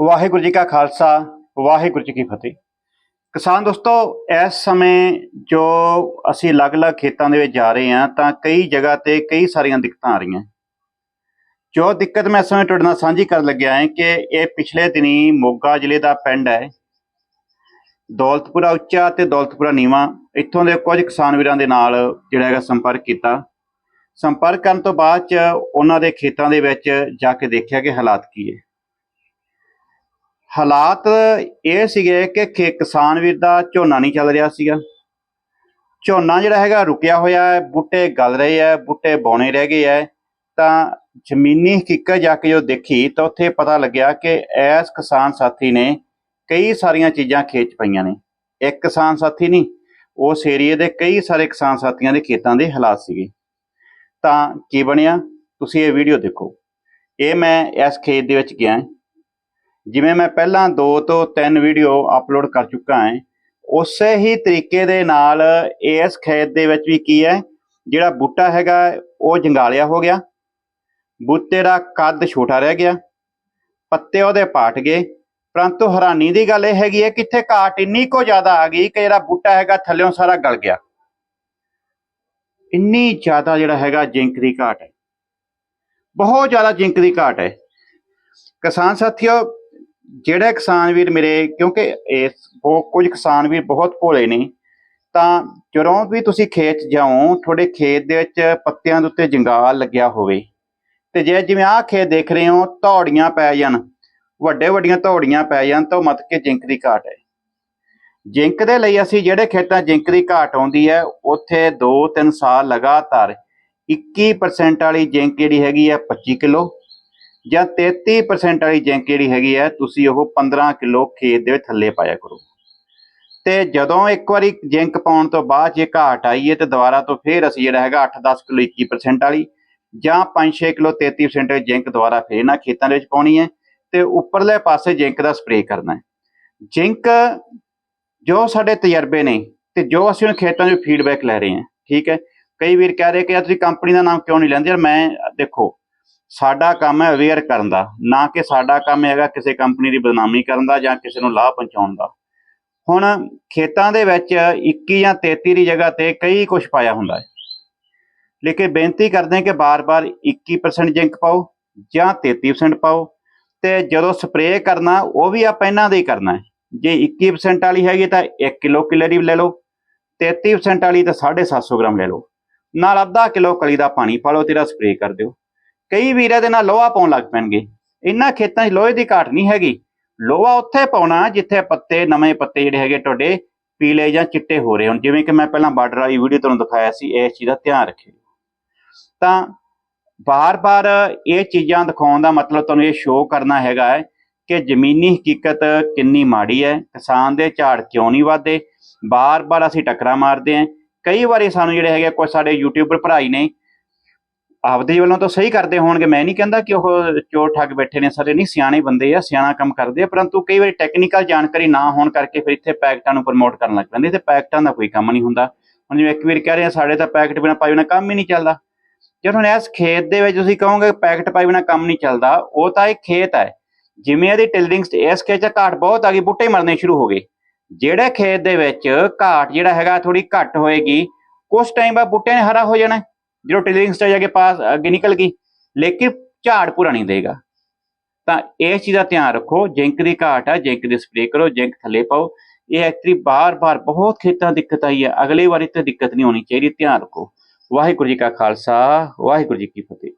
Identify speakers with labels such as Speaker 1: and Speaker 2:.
Speaker 1: ਵਾਹਿਗੁਰੂ ਜੀ ਕਾ ਖਾਲਸਾ, ਵਾਹਿਗੁਰੂ ਜੀ ਕੀ ਫਤਿਹ। ਕਿਸਾਨ ਦੋਸਤੋ, ਇਸ ਸਮੇਂ ਜੋ ਅਸੀਂ ਅਲੱਗ-ਅਲੱਗ ਖੇਤਾਂ ਦੇ ਵਿੱਚ ਜਾ ਰਹੇ ਹਾਂ, ਤਾਂ ਕਈ ਜਗ੍ਹਾ ਤੇ ਕਈ ਸਾਰੀਆਂ ਦਿੱਕਤਾਂ ਆ ਰਹੀਆਂ। ਜੋ ਦਿੱਕਤ ਮੈਂ ਇਸ ਸਮੇਂ ਤੁਹਾਡੇ ਨਾਲ ਸਾਂਝੀ ਕਰਨ ਲੱਗਿਆ ਹਾਂ ਕਿ ਇਹ ਪਿਛਲੇ ਦਿਨੀ ਮੋਗਾ ਜ਼ਿਲ੍ਹੇ ਦਾ ਪਿੰਡ ਹੈ। ਦੌਲਤਪੁਰਾ ਉੱਚਾ ਤੇ ਦੌਲਤਪੁਰਾ ਨੀਵਾਂ, ਇੱਥੋਂ ਦੇ ਕੁਝ ਕਿਸਾਨ ਵੀਰਾਂ ਦੇ ਨਾਲ ਜਿਹੜਾ ਹੈਗਾ ਸੰਪਰਕ ਕੀਤਾ। ਸੰਪਰਕ ਕਰਨ ਤੋਂ ਬਾਅਦ ਚ ਉਹਨਾਂ ਦੇ ਖੇਤਾਂ ਦੇ ਵਿੱਚ ਜਾ ਕੇ ਦੇਖਿਆ ਕਿ ਹਾਲਾਤ ਕੀ ਹੈ। ਹਾਲਾਤ ਇਹ ਸੀਗੇ ਕਿ ਕਿਸਾਨ ਵੀਰ ਦਾ ਝੋਨਾ ਨਹੀਂ ਚੱਲ ਰਿਹਾ ਸੀਗਾ। ਝੋਨਾ ਜਿਹੜਾ ਹੈਗਾ ਰੁਕਿਆ ਹੋਇਆ ਹੈ, ਬੂਟੇ ਗਲ ਰਹੇ ਹੈ, ਬੂਟੇ ਬੌਣੇ ਰਹਿ ਗਏ ਹੈ। ਤਾਂ ਜ਼ਮੀਨੀ ਹਕੀਕਤ ਜਾ ਕੇ ਜੋ ਦੇਖੀ ਤਾਂ ਉੱਥੇ ਪਤਾ ਲੱਗਿਆ ਕਿ ਐਸ ਕਿਸਾਨ ਸਾਥੀ ਨੇ ਕਈ ਸਾਰੀਆਂ ਚੀਜ਼ਾਂ ਖੇਚ ਪਈਆਂ ਨੇ। ਇੱਕ ਕਿਸਾਨ ਸਾਥੀ ਨਹੀਂ, ਉਸ ਏਰੀਏ ਦੇ ਕਈ ਸਾਰੇ ਕਿਸਾਨ ਸਾਥੀਆਂ ਦੇ ਖੇਤਾਂ ਦੇ ਹਾਲਾਤ ਸੀਗੇ। ਤਾਂ ਕੀ ਬਣਿਆ? ਤੁਸੀਂ ਇਹ ਵੀਡੀਓ ਦੇਖੋ। ਇਹ ਮੈਂ ਇਸ ਖੇਤ ਦੇ ਵਿੱਚ ਗਿਆ। ਜਿਵੇਂ ਮੈਂ ਪਹਿਲਾਂ ਦੋ ਤੋਂ ਤਿੰਨ ਵੀਡੀਓ ਅਪਲੋਡ ਕਰ ਚੁੱਕਾ ਹਾਂ, ਉਸੇ ਹੀ ਤਰੀਕੇ ਦੇ ਨਾਲ ਇਸ ਖੇਤ ਦੇ ਵਿੱਚ ਵੀ ਕੀ ਹੈ, ਜਿਹੜਾ ਬੂਟਾ ਹੈਗਾ, ਉਹ ਜੰਗਾਲਿਆ ਹੋ ਗਿਆ। ਬੂਟੇ ਦਾ ਕੱਦ ਛੋਟਾ ਰਹਿ ਗਿਆ, ਪੱਤੇ ਉਹਦੇ ਪਾਟ ਗਏ। ਪਰੰਤੂ ਹੈਰਾਨੀ ਦੀ ਗੱਲ ਇਹ ਹੈਗੀ ਹੈ ਕਿ ਇੱਥੇ ਘਾਟ ਇੰਨੀ ਕੋ ਜ਼ਿਆਦਾ ਆ ਗਈ ਕਿ ਜਿਹੜਾ ਬੂਟਾ ਹੈਗਾ, ਥੱਲਿਓਂ ਸਾਰਾ ਗਲ ਗਿਆ। ਇੰਨੀ ਜ਼ਿਆਦਾ ਜਿਹੜਾ ਹੈਗਾ, ਜਿੰਕ ਦੀ ਘਾਟ ਹੈ। ਬਹੁਤ ਜ਼ਿਆਦਾ ਜਿੰਕ ਦੀ ਘਾਟ ਹੈ। ਕਿਸਾਨ ਸਾਥੀਓ ਜਿਹੜੇ ਕਿਸਾਨ ਵੀਰ ਮੇਰੇ, ਕਿਉਂਕਿ ਇਸ ਉਹ ਕੁਝ ਕਿਸਾਨ ਵੀਰ ਬਹੁਤ ਭੋਲੇ ਨੇ, ਤਾਂ ਜਦੋਂ ਵੀ ਤੁਸੀਂ ਖੇਤ 'ਚ ਜਾਓ, ਤੁਹਾਡੇ ਖੇਤ ਦੇ ਵਿੱਚ ਪੱਤਿਆਂ ਦੇ ਉੱਤੇ ਜੰਗਾਲ ਲੱਗਿਆ ਹੋਵੇ, ਤੇ ਜੇ ਜਿਵੇਂ ਆਹ ਖੇਤ ਦੇਖ ਰਹੇ ਹੋ, ਧੌੜੀਆਂ ਪੈ ਜਾਣ ਵੱਡੇ ਵੱਡੀਆਂ ਧੌੜੀਆਂ ਪੈ ਜਾਣ, ਤਾਂ ਮਤ ਕੇ ਜਿੰਕ ਦੀ ਘਾਟ ਹੈ। ਜਿੰਕ ਦੇ ਲਈ ਅਸੀਂ ਜਿਹੜੇ ਖੇਤਾਂ ਜਿੰਕ ਦੀ ਘਾਟ ਆਉਂਦੀ ਹੈ, ਉੱਥੇ 2-3 ਸਾਲ ਲਗਾਤਾਰ 21% ਵਾਲੀ ਜਿੰਕ ਜਿਹੜੀ ਹੈਗੀ ਹੈ 25 ਕਿਲੋ ਜਾਂ 33% ਵਾਲੀ ਜਿੰਕ ਜਿਹੜੀ ਹੈਗੀ ਹੈ ਤੁਸੀਂ ਉਹ 15 ਕਿਲੋ ਖੇਤ ਦੇ ਥੱਲੇ ਪਾਇਆ ਕਰੋ। ਤੇ ਜਦੋਂ ਇੱਕ ਵਾਰੀ ਜਿੰਕ ਪਾਉਣ ਤੋਂ ਬਾਅਦ ਜੇ ਘਾਟ ਆਈ ਹੈ ਤੇ ਦੁਬਾਰਾ ਤੋਂ ਫੇਰ ਅਸੀਂ ਜਿਹੜਾ ਹੈਗਾ 8-10 ਕਿਲੋ 21% ਵਾਲੀ ਜਾਂ 5-6 ਕਿਲੋ 33% ਜਿੰਕ ਦੁਬਾਰਾ ਫੇਰ ਨਾ ਖੇਤਾਂ ਦੇ ਵਿੱਚ ਪਾਉਣੀ ਹੈ ਤੇ ਉੱਪਰਲੇ ਪਾਸੇ ਜਿੰਕ ਦਾ ਸਪਰੇਅ ਕਰਨਾ ਹੈ। ਜਿੰਕ ਜੋ ਸਾਡੇ ਤਜਰਬੇ ਨੇ ਤੇ ਜੋ ਅਸੀਂ ਹੁਣ ਖੇਤਾਂ 'ਚ ਫੀਡਬੈਕ ਲੈ ਰਹੇ ਹਾਂ, ਠੀਕ ਹੈ? ਕਈ ਵੀਰ ਕਹਿ ਰਹੇ ਕਿ ਯਾਰ ਤੁਸੀਂ ਕੰਪਨੀ ਦਾ ਨਾਮ ਕਿਉਂ ਨਹੀਂ ਲੈਂਦੇ? ਯਾਰ ਮੈਂ, ਦੇਖੋ ਸਾਡਾ ਕੰਮ ਹੈ ਅਵੇਅਰ ਕਰਨ ਦਾ, ਨਾ ਕਿ ਸਾਡਾ ਕੰਮ ਹੈਗਾ ਕਿਸੇ ਕੰਪਨੀ ਦੀ ਬਦਨਾਮੀ ਕਰਨ ਦਾ ਜਾਂ ਕਿਸੇ ਨੂੰ ਲਾਭ ਪਹੁੰਚਾਉਣ ਦਾ। ਹੁਣ ਖੇਤਾਂ ਦੇ ਵਿੱਚ 21 ਜਾਂ 33 ਦੀ ਜਗ੍ਹਾ ਤੇ ਕਈ ਕੁਝ ਪਾਇਆ ਹੁੰਦਾ ਹੈ। ਲੇਕਿਨ ਬੇਨਤੀ ਕਰਦੇ ਕਿ ਬਾਰ-ਬਾਰ 21% ਜਿੰਕ ਪਾਓ ਜਾਂ 33% ਪਾਓ ਤੇ ਜਦੋਂ ਸਪਰੇਅ ਕਰਨਾ, ਉਹ ਵੀ ਆਪਾਂ ਇਹਨਾਂ ਦੇ ਹੀ ਕਰਨਾ ਹੈ। ਜੇ 21% ਵਾਲੀ ਹੈਗੀ ਤਾਂ 1 ਕਿਲੋ ਕਿਲਰੀ ਲੈ ਲਓ 33% ਵਾਲੀ ਤਾਂ 750 ਗ੍ਰਾਮ ਲੈ ਲਓ। ਨਾਲ ਅੱਧਾ ਕਿਲੋ ਕਲੀ ਦਾ ਪਾਣੀ ਪਾ ਲਓ ਤੇਰਾ ਸਪਰੇਅ ਕਰ ਦਿਓ। ਕਈ ਵੀਰ ਦੇ ਨਾਲ ਲੋਹਾ ਪਾਉਣ ਲੱਗ ਪੈਣਗੇ। ਇਹਨਾਂ ਖੇਤਾਂ 'ਚ ਲੋਹੇ ਦੀ ਘਾਟ ਨਹੀਂ ਹੈਗੀ। ਲੋਹਾ ਉੱਥੇ ਪਾਉਣਾ ਜਿੱਥੇ ਪੱਤੇ, ਨਵੇਂ ਪੱਤੇ ਜਿਹੜੇ ਹੈਗੇ ਤੁਹਾਡੇ ਪੀਲੇ ਜਾਂ ਚਿੱਟੇ ਹੋ ਰਹੇ ਹੋਣ। ਜਿਵੇਂ ਕਿ ਮੈਂ ਪਹਿਲਾਂ ਬਾਰਡਰ ਵਾਲੀ ਵੀਡੀਓ ਤੁਹਾਨੂੰ ਦਿਖਾਇਆ ਸੀ ਇਸ ਚੀਜ਼ ਦਾ ਧਿਆਨ ਰੱਖਿਓ। ਤਾਂ ਬਾਰ-ਬਾਰ ਇਹ ਚੀਜ਼ਾਂ ਦਿਖਾਉਣ ਦਾ ਮਤਲਬ ਤੁਹਾਨੂੰ ਇਹ ਸ਼ੋਅ ਕਰਨਾ ਹੈਗਾ ਹੈ ਕਿ ਜ਼ਮੀਨੀ ਹਕੀਕਤ ਕਿੰਨੀ ਮਾੜੀ ਹੈ। ਕਿਸਾਨ ਦੇ ਝਾੜ ਕਿਉਂ ਨਹੀਂ ਵਧਦੇ? ਬਾਰ-ਬਾਰ ਅਸੀਂ ਟੱਕਰਾਂ ਮਾਰਦੇ ਹਾਂ। ਕਈ ਵਾਰੀ ਸਾਨੂੰ ਜਿਹੜੇ ਹੈਗੇ ਕੋਈ ਸਾਡੇ ਯੂਟਿਊਬਰ ਭਰਾਈ ਨੇ ਆਪਦੇ ਵੱਲੋਂ ਤਾਂ ਸਹੀ ਕਰਦੇ ਹੋਣਗੇ। ਮੈਂ ਨਹੀਂ ਕਹਿੰਦਾ ਕਿ ਉਹ ਚੋਰ ਠੱਗ ਬੈਠੇ ਨੇ, ਸਾਰੇ ਨਹੀਂ, ਸਿਆਣੇ ਬੰਦੇ ਆ, ਸਿਆਣਾ ਕੰਮ ਕਰਦੇ ਆ, ਪਰੰਤੂ ਕਈ ਵਾਰੀ ਟੈਕਨੀਕਲ ਜਾਣਕਾਰੀ ਨਾ ਹੋਣ ਕਰਕੇ ਫਿਰ ਇੱਥੇ ਪੈਕਟਾਂ ਨੂੰ ਪ੍ਰਮੋਟ ਕਰਨ ਲੱਗ ਪੈਂਦੇ। ਤੇ ਪੈਕਟਾਂ ਦਾ ਕੋਈ ਕੰਮ ਨਹੀਂ ਹੁੰਦਾ। ਹੁਣ ਜਿਵੇਂ ਇੱਕ ਵਾਰ ਕਹਿ ਰਹੇ ਆ, ਸਾਡੇ ਤਾਂ ਪੈਕਟ ਬਿਨਾ ਪਾਈ ਬਿਨਾ ਕੰਮ ਹੀ ਨਹੀਂ ਚੱਲਦਾ। ਜੇ ਹੁਣ ਇਸ ਖੇਤ ਦੇ ਵਿੱਚ ਤੁਸੀਂ ਕਹੋਗੇ ਪੈਕਟ ਪਾਈ ਬਿਨਾ ਕੰਮ ਨਹੀਂ ਚੱਲਦਾ, ਉਹ ਤਾਂ ਇਹ ਖੇਤ ਹੈ। ਜਿਵੇਂ ਇਹਦੀ ਟਿਲਡਿੰਗ ਇਸ ਖੇਤ 'ਚ ਘਾਟ ਬਹੁਤ ਆ ਗਈ, ਬੂਟੇ ਮਰਨੇ ਸ਼ੁਰੂ ਹੋ ਗਏ। ਜਿਹੜੇ ਖੇਤ ਦੇ ਵਿੱਚ ਘਾਟ ਜਿਹੜਾ ਹੈਗਾ ਥੋੜੀ ਘੱਟ ਹੋਏਗੀ ਕੁਝ ਟਾਈਮ ਬਾਅਦ ਬੂਟਿਆਂ ਨੇ ਹਰਾ ਹੋ ਜਾਣਾ। ਜਦੋਂ ਟਿਲਰਿੰਗ ਸਟੇਜ ਅੱਗੇ ਪਾਸ ਅੱਗੇ ਨਿਕਲ ਗਈ, ਲੇਕਿਨ ਝਾੜ ਪੂਰਾ ਨਹੀਂ ਦੇਗਾ। ਤਾਂ ਇਸ ਚੀਜ਼ ਦਾ ਧਿਆਨ ਰੱਖੋ, ਜਿੰਕ ਦੀ ਘਾਟ ਹੈ ਜਿੰਕ ਦੀ ਸਪਰੇਅ ਕਰੋ, ਜਿੰਕ ਥੱਲੇ ਪਾਓ। ਇਹ ਐਕਚੁਅਲੀ ਬਾਰ-ਬਾਰ ਬਹੁਤ ਖੇਤਾਂ ਦਿੱਕਤ ਆਈ ਹੈ ਅਗਲੀ ਵਾਰੀ ਤੇ ਦਿੱਕਤ ਨਹੀਂ ਹੋਣੀ ਚਾਹੀਦੀ, ਧਿਆਨ ਰੱਖੋ। ਵਾਹਿਗੁਰੂ ਜੀ ਕਾ ਖਾਲਸਾ, ਵਾਹਿਗੁਰੂ ਜੀ ਕੀ ਫਤਿਹ।